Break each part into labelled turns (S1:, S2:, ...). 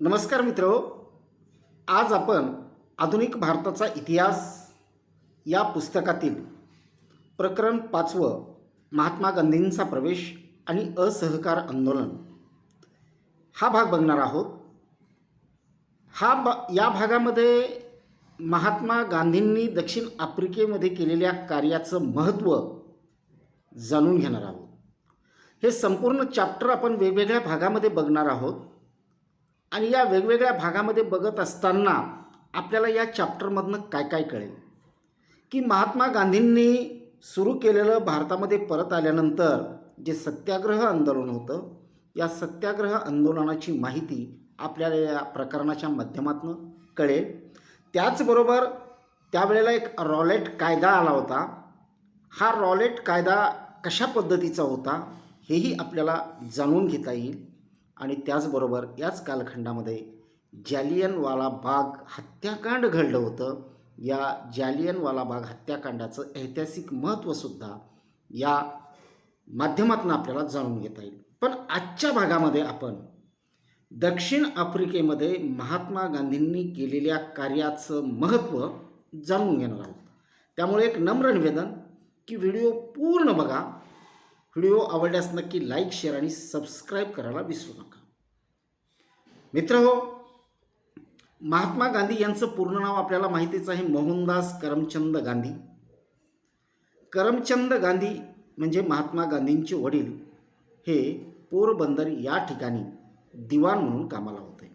S1: नमस्कार मित्र. आज आपण आधुनिक भारताचा इतिहास या पुस्तकातील प्रकरण पाचवं महात्मा गांधींचा प्रवेश आणि असहकार आंदोलन. हा भाग बघणार आहोत. हा बा या भागामध्ये महात्मा गांधींनी दक्षिण आफ्रिकेमध्ये केलेल्या कार्याचं महत्त्व जाणून घेणार आहोत. हे संपूर्ण चॅप्टर आपण वेगवेगळ्या भागामध्ये बघणार आहोत. आणि या वेगवेगळ्या भागामध्ये बघत असताना आपल्याला या चॅप्टरमधनं काय काय कळेल? की महात्मा गांधींनी सुरू केलेलं भारतामध्ये परत आल्यानंतर जे सत्याग्रह आंदोलन होतं या सत्याग्रह आंदोलनाची माहिती आपल्याला या प्रकरणाच्या माध्यमातून कळेल. त्याचबरोबर त्यावेळेला एक रॉलेट कायदा आला होता. हा रॉलेट कायदा कशा पद्धतीचा होता हेही आपल्याला जाणून घेता येईल. आणि त्याचबरोबर याच कालखंडामध्ये जालियनवाला बाग हत्याकांड घडलं होतं. या जालियनवाला बाग हत्याकांडाचं ऐतिहासिक महत्त्वसुद्धा या माध्यमातून आपल्याला जाणून घेता येईल. पण आजच्या भागामध्ये आपण दक्षिण आफ्रिकेमध्ये महात्मा गांधींनी केलेल्या कार्याचं महत्त्व जाणून घेणार आहोत. त्यामुळे एक नम्र निवेदन की व्हिडिओ पूर्ण बघा. व्हिडिओ आवडल्यास नक्की लाईक शेअर आणि सबस्क्राईब करायला विसरू नका. मित्र हो महात्मा गांधी यांचं पूर्ण नाव आपल्याला माहितीच आहे मोहनदास करमचंद गांधी. करमचंद गांधी म्हणजे महात्मा गांधींचे वडील हे पोरबंदर या ठिकाणी दिवाण म्हणून कामाला होते.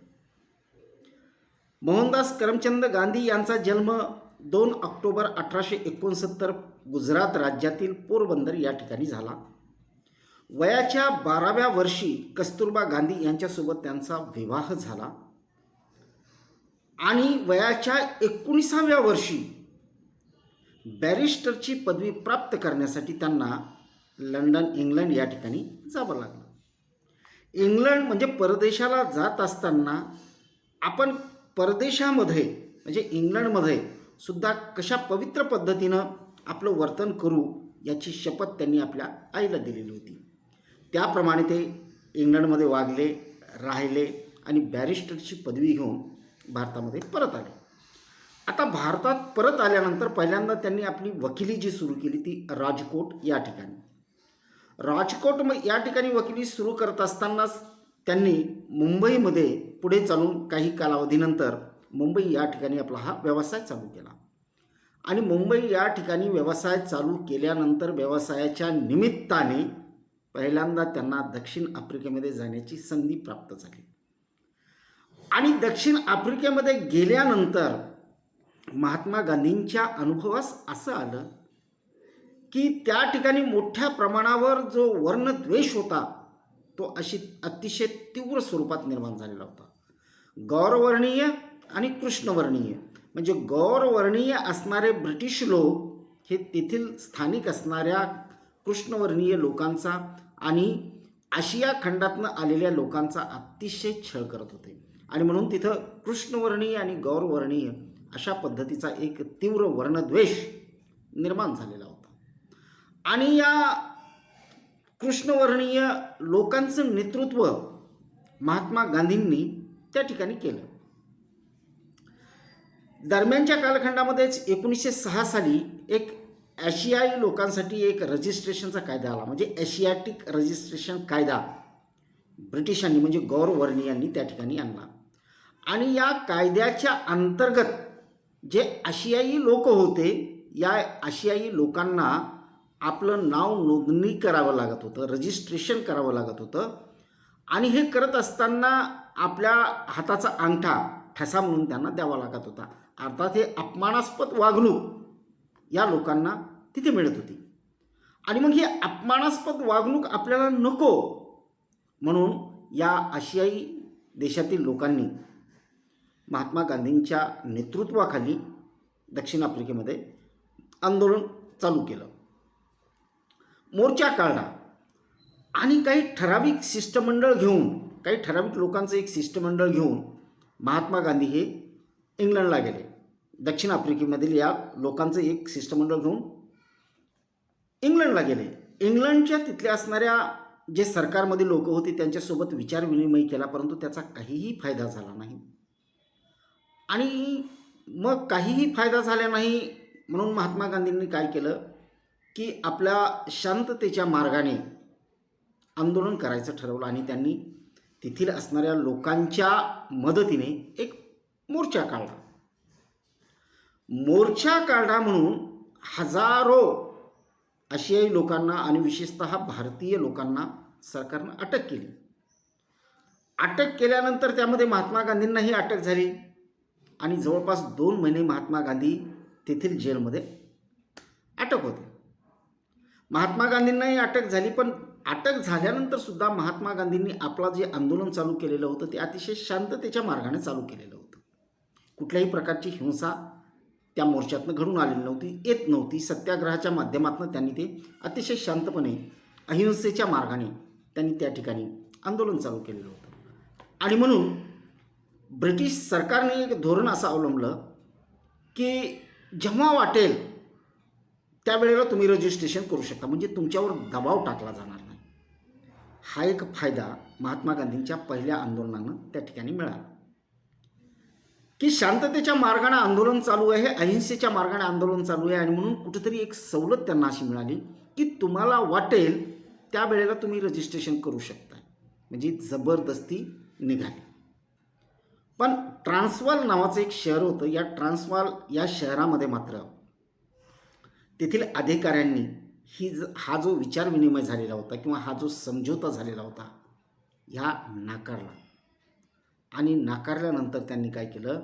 S1: मोहनदास करमचंद गांधी यांचा जन्म दोन ऑक्टोबर अठराशे एकोणसत्तर गुजरात राज्यातील पोरबंदर या ठिकाणी झाला. वयाच्या बाराव्या वर्षी कस्तुरबा गांधी यांच्यासोबत त्यांचा विवाह झाला. आणि वयाच्या एकोणीसाव्या वर्षी बॅरिस्टरची पदवी प्राप्त करण्यासाठी त्यांना लंडन इंग्लंड या ठिकाणी जावं लागलं. इंग्लंड म्हणजे परदेशाला जात असताना आपण परदेशामध्ये म्हणजे इंग्लंडमध्ये सुद्धा कशा पवित्र पद्धतीनं आपलं वर्तन करू याची शपथ त्यांनी आपल्या आईला दिलेली होती. त्याप्रमाणे ते इंग्लंडमध्ये वागले राहिले आणि बॅरिस्टरची पदवी घेऊन भारतामध्ये परत आले. आता भारतात परत आल्यानंतर पहिल्यांदा त्यांनी आपली वकिली जी सुरू केली ती राजकोट या ठिकाणी. राजकोट मग या ठिकाणी वकिली सुरू करत असतानाच त्यांनी मुंबईमध्ये पुढे चालून काही कालावधीनंतर मुंबई या ठिकाणी आपला हा व्यवसाय चालू केला. आणि मुंबई या ठिकाणी व्यवसाय चालू केल्यानंतर व्यवसायाच्या निमित्ताने पहिल्यांदा त्यांना दक्षिण आफ्रिकेमध्ये जाण्याची संधी प्राप्त झाली. आणि दक्षिण आफ्रिकेमध्ये गेल्यानंतर महात्मा गांधींच्या अनुभवास असं आलं की त्या ठिकाणी मोठ्या प्रमाणावर जो वर्णद्वेष होता तो अशी अतिशय तीव्र स्वरूपात निर्माण झालेला होता. गौरवर्णीय आणि कृष्णवर्णीय. म्हणजे गौरवर्णीय असणारे ब्रिटिश लोक हे तेथील स्थानिक असणाऱ्या कृष्णवर्णीय लोकांचा आणि आशिया खंडातनं आलेल्या लोकांचा अतिशय छळ करत होते. आणि म्हणून तिथं कृष्णवर्णीय आणि गौरवर्णीय अशा पद्धतीचा एक तीव्र वर्णद्वेष निर्माण झालेला होता. आणि या कृष्णवर्णीय लोकांचं नेतृत्व महात्मा गांधींनी त्या ठिकाणी केलं. दरम्यानच्या कालखंडामध्येच एकोणीसशे सहा साली एक आशियाई लोकांसाठी एक रजिस्ट्रेशनचा कायदा आला. म्हणजे एशियाटिक रजिस्ट्रेशन कायदा ब्रिटिशांनी म्हणजे गौरवर्णीयांनी त्या ठिकाणी आणला. आणि या कायद्याच्या अंतर्गत जे आशियाई लोक होते या आशियाई लोकांना आपलं नाव नोंदणी करावं लागत होतं रजिस्ट्रेशन करावं लागत होतं. आणि हे करत असताना आपल्या हाताचा अंगठा ठसा म्हणून त्यांना द्यावा लागत होता. अर्थात हे अपमानास्पद वागणूक या लोकांना तिथे मिळत होती. आणि मग ही अपमानास्पद वागणूक आपल्याला नको म्हणून या आशियाई देशातील लोकांनी महात्मा गांधींच्या नेतृत्वाखाली दक्षिण आफ्रिकेमध्ये आंदोलन चालू केलं. मोर्चा काढला. आणि काही ठराविक शिष्टमंडळ घेऊन काही ठराविक लोकांचं एक शिष्टमंडळ घेऊन महात्मा गांधी हे इंग्लंडला गेले. दक्षिण आफ्रिकेमधील या लोकांचं एक शिष्टमंडळ घेऊन इंग्लंडला गेले. इंग्लंडच्या तिथल्या असणाऱ्या जे सरकारमध्ये लोक होते त्यांच्यासोबत विचारविनिमय केला परंतु त्याचा काहीही फायदा झाला नाही. आणि मग काहीही फायदा झाला नाही म्हणून महात्मा गांधींनी काय केलं की आपल्या शांततेच्या मार्गाने आंदोलन करायचं ठरवलं आणि त्यांनी तेथील असणाऱ्या लोकांच्या मदतीने एक मोर्चा काढला. मोर्चा काढला म्हणून हजारो आशियाई लोकांना आणि विशेषत भारतीय लोकांना सरकारनं अटक केली. अटक केल्यानंतर त्यामध्ये महात्मा गांधींनाही अटक झाली. आणि जवळपास दोन महिने महात्मा गांधी तेथील जेलमध्ये अटक होते. महात्मा गांधींनाही अटक झाली पण अटक झाल्यानंतर सुद्धा महात्मा गांधींनी आपला जे आंदोलन चालू केलेलं होतं ते अतिशय शांततेच्या मार्गाने चालू केलेलं होतं. कुठल्याही प्रकारची हिंसा त्या मोर्चातनं घडून आलेली नव्हती येत नव्हती. सत्याग्रहाच्या माध्यमातून त्यांनी ते अतिशय शांतपणे अहिंसेच्या मार्गाने त्यांनी त्या ठिकाणी आंदोलन चालू केलेलं होतं. आणि म्हणून ब्रिटिश सरकारने एक धोरण असं अवलंबलं की जेव्हा वाटेल त्यावेळेला तुम्ही रजिस्ट्रेशन करू शकता. म्हणजे तुमच्यावर दबाव टाकला जाणार नाही. हा एक फायदा महात्मा गांधींच्या पहिल्या आंदोलनानं त्या ठिकाणी मिळाला. की शांततेच्या मार्गाने आंदोलन चालू आहे अहिंसेच्या मार्गाने आंदोलन चालू आहे आणि म्हणून कुठेतरी एक सवलत त्यांना अशी मिळाली की तुम्हाला वाटेल त्यावेळेला तुम्ही रजिस्ट्रेशन करू शकता म्हणजे जबरदस्ती निघाली. पण ट्रान्सवाल नावाचं एक शहर होतं. या ट्रान्सवाल या शहरामध्ये मात्र तेथील अधिकाऱ्यांनी ही ज हा जो विचारविनिमय झालेला होता किंवा हा जो समझोता झालेला होता ह्या नाकारला. आणि नाकारल्यानंतर त्यांनी काय केलं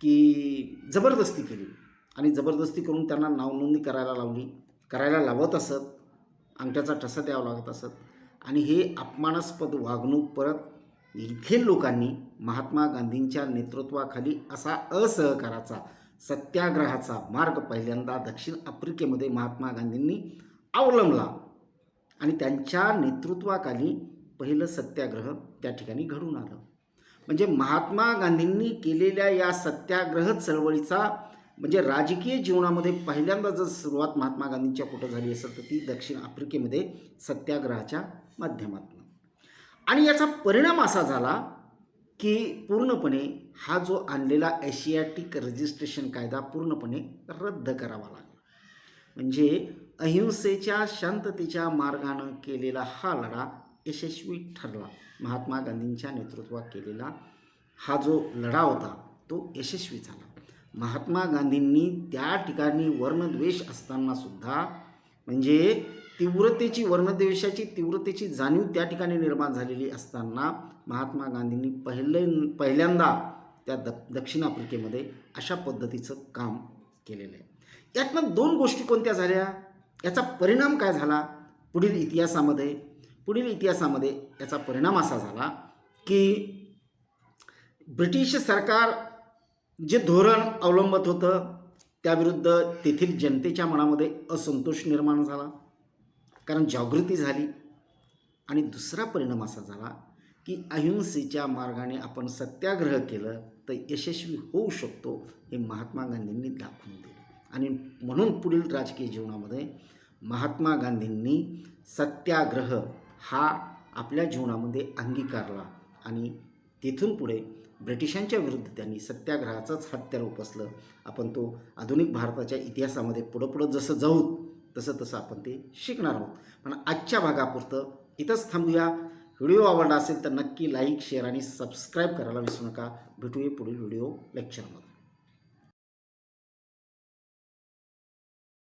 S1: की जबरदस्ती केली. आणि जबरदस्ती करून त्यांना नावनोंदणी करायला लावली. करायला लावत असत. अंगठ्याचा ठसा द्यावा लागत असत. आणि हे अपमानास्पद वागणूक परत इथे लोकांनी महात्मा गांधींच्या नेतृत्वाखाली असा असहकाराचा सत्याग्रहाचा मार्ग पहिल्यांदा दक्षिण आफ्रिकेमध्ये महात्मा गांधींनी अवलंबला. आणि त्यांच्या नेतृत्वाखाली पहिलं सत्याग्रह त्या ठिकाणी घडून आलं. म्हणजे महात्मा गांधींनी केलेल्या या सत्याग्रह चळवळीचा म्हणजे राजकीय जीवनामध्ये पहिल्यांदा जर सुरुवात महात्मा गांधींच्या कुठं झाली असेल तर ती दक्षिण आफ्रिकेमध्ये सत्याग्रहाच्या माध्यमातून. आणि याचा परिणाम असा झाला की पूर्णपणे हा जो आणलेला एशियाटिक रजिस्ट्रेशन कायदा पूर्णपणे रद्द करावा लागला. म्हणजे अहिंसेच्या शांततेच्या मार्गानं केलेला हा लढा यशस्वी ठरला. महात्मा गांधींच्या नेतृत्वात केलेला हा जो लढा होता तो यशस्वी झाला. महात्मा गांधींनी त्या ठिकाणी वर्णद्वेष असताना सुद्धा म्हणजे तीव्रतेची वर्णद्वेषाची तीव्रतेची जाणीव त्या ठिकाणी निर्माण झालेली असताना महात्मा गांधींनी पहिले पहिल्यांदा त्या द दक्षिण आफ्रिकेमध्ये अशा पद्धतीचं काम केलेलं आहे. यातनं दोन गोष्टी कोणत्या झाल्या? याचा परिणाम काय झाला? पुढील इतिहासामध्ये पुढील इतिहासामध्ये याचा परिणाम असा झाला की ब्रिटिश सरकार जे धोरण अवलंबत होतं त्याविरुद्ध तेथील जनतेच्या मनामध्ये असंतोष निर्माण झाला. कारण जागृती झाली. आणि दुसरा परिणाम असा झाला की अहिंसेच्या मार्गाने आपण सत्याग्रह केलं तर यशस्वी होऊ शकतो हे महात्मा गांधींनी दाखवून दिले. आणि म्हणून पुढील राजकीय जीवनामध्ये महात्मा गांधींनी सत्याग्रह हा आपल्या जीवनामध्ये अंगीकारला आणि तेथून पुढे ब्रिटिशांच्या विरुद्ध त्यांनी सत्याग्रहाचंच हत्यार उपसलं. आपण तो आधुनिक भारताच्या इतिहासामध्ये पुढं पुढं जसं जाऊ तसं तसं आपण ते शिकणार आहोत. पण आजच्या भागापुरतं इथंच थांबूया. व्हिडिओ आवडला असेल तर नक्की लाईक शेअर आणि सबस्क्राईब करायला विसरू नका. भेटूया पुढील व्हिडिओ लेक्चरमध्ये.